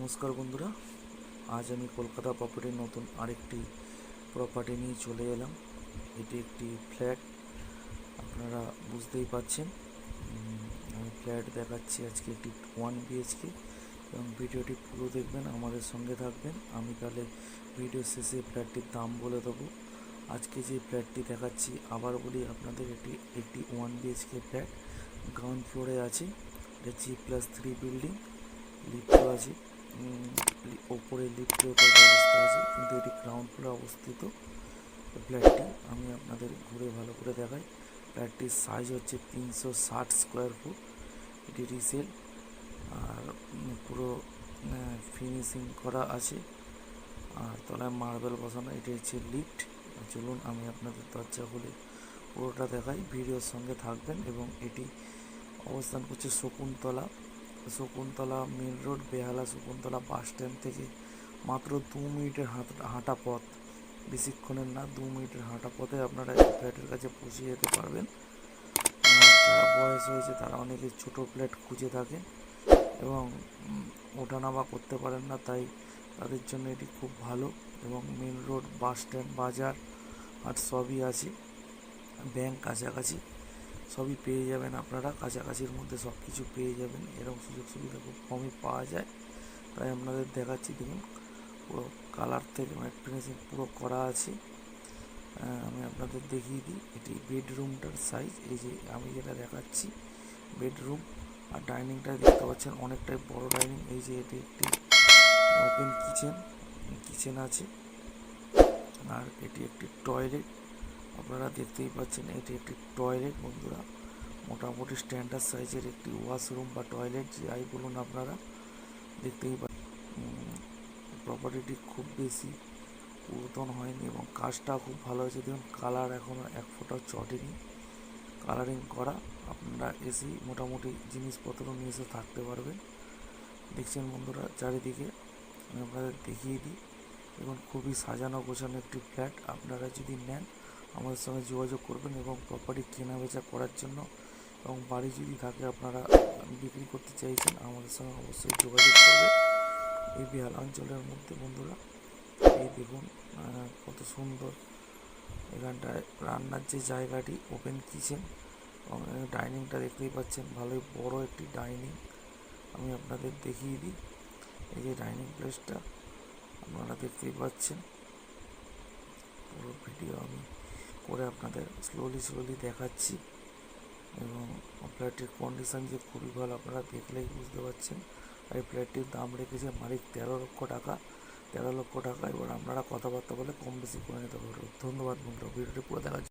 নমস্কার বন্ধুরা, আজ আমি কলকাতা প্রপার্টির নতুন আরেকটি প্রপার্টি নিয়ে চলে এলাম। এটি একটি ফ্ল্যাট আপনারা বুঝতেই পাচ্ছেন। আমি ফ্ল্যাট দেখাচ্ছি আজকে একটি ওয়ান বিএইচকে এবং ভিডিওটি পুরো দেখবেন, আমাদের সঙ্গে থাকবেন। আমি তাহলে ভিডিও শেষে ফ্ল্যাটটির দাম বলে দেবো। আজকে যে ফ্ল্যাটটি দেখাচ্ছি, আবার বলি আপনাদের এটি একটি ওয়ান বিএইচকে ফ্ল্যাট গ্রাউন্ড ফ্লোরে আছে। এটা জি প্লাস থ্রি বিল্ডিং লিফটও আছে। ওপরে লিফটের ব্যবস্থা আছে, কিন্তু এটি গ্রাউন্ড ফ্লোরে অবস্থিত। ফ্ল্যাটটি আমি আপনাদের ঘুরে ভালো করে দেখাই। ফ্ল্যাটটির সাইজ হচ্ছে তিনশো ষাট স্কোয়ার ফুট এটি রিসেল আর পুরো ফিনিশিং করা আছে। আর তলায় মার্বেল বসানো, এটি হচ্ছে লিফট চলুন আমি আপনাদের দরজা খুলে পুরোটা দেখাই। ভিডিওর সঙ্গে থাকবেন এবং এটি অবস্থান করছে Shakuntala. Shakuntala main road, Behala Shakuntala bus stand থেকে মাত্র দু মিনিটের হাঁটা পথ। বেশিক্ষণের না, দু মিনিটের হাঁটা পথে আপনারা এই ফ্ল্যাটের কাছে পৌঁছে যেতে পারবেন। যারা বয়স হয়েছে, তারা অনেকে ছোট ফ্ল্যাট খুঁজে থাকে এবং ওঠানামা করতে পারেন না, তাই তাদের জন্য এটি খুব ভালো। এবং মেন রোড, বাস স্ট্যান্ড, বাজার, আর সবই আছে। ব্যাংক কাছাকাছি। সবই পেয়ে যাবেন আপনারা। কাছাকাছির মধ্যে সব কিছু পেয়ে যাবেন। এরকম সুযোগ সুবিধা খুব কমই পাওয়া যায়। তাই আপনাদের দেখাচ্ছি, দেখুন, পুরো কালার থেকে মানে ফিনিশিং পুরো করা আছে। আমি আপনাদের দেখিয়ে দিই। এটি বেডরুমটার সাইজ এই যে আমি যেটা দেখাচ্ছি বেডরুম আর ডাইনিংটা দেখতে পাচ্ছেন অনেকটাই বড় ডাইনিং এই যে এটি একটি ওপেন কিচেন কিচেন আছে। আর এটি একটি টয়লেট আপনারা দেখতেই পাচ্ছেন, এটি একটি টয়লেট বন্ধুরা। মোটামুটি স্ট্যান্ডার্ড সাইজের একটি ওয়াশরুম বা টয়লেট যাই বলুন আপনারা, দেখতেই পাচ্ছেন প্রপার্টিটি খুব বেশি পুরাতন হয়নি এবং কাজটা খুব ভালো হয়েছে। দেখুন কালার এখনও এক ফোঁটাও চটেনি। কালারিং করা, আপনারা এসেই মোটামুটি জিনিসপত্র নিয়ে এসে থাকতে পারবেন। দেখছেন বন্ধুরা, চারিদিকে আমি আপনাদের দেখিয়ে দিই। এবং খুবই সাজানো গোছানো একটি ফ্ল্যাট আপনারা যদি নেন আমাদের সঙ্গে যোগাযোগ করবেন এবং প্রপার্টি কেনা বেচা করার জন্য এবং বাড়ি যদি থাকে আপনারা বিক্রি করতে চাইছেন, আমাদের সঙ্গে অবশ্যই যোগাযোগ করবেন এই বিহাল অঞ্চলের মধ্যে বন্ধুরা, এই দেখুন কত সুন্দর এখানটায় রান্নার যে জায়গাটি ওপেন কিচেন এবং ডাইনিংটা দেখতেই পাচ্ছেন, ভালোই বড় একটি ডাইনিং আমি আপনাদের দেখিয়ে দিই, এই যে ডাইনিং প্লেসটা আপনারা দেখতেই পাচ্ছেন। পুরো ভিডিও আমি করে আপনাদের স্লোলি স্লোলি দেখাচ্ছি। এবং ফ্ল্যাটটির কন্ডিশান যে খুবই ভালো, আপনারা দেখলেই বুঝতে পারছেন। আর এই ফ্ল্যাটটির দাম রেখেছে মালিক তেরো লক্ষ টাকা। তেরো লক্ষ টাকা, এবার আপনারা কথাবার্তা বলে কম বেশি করে নিতে পারবেন ধন্যবাদ বন্ধুরা, ভিডিওটি পুরো জন্য।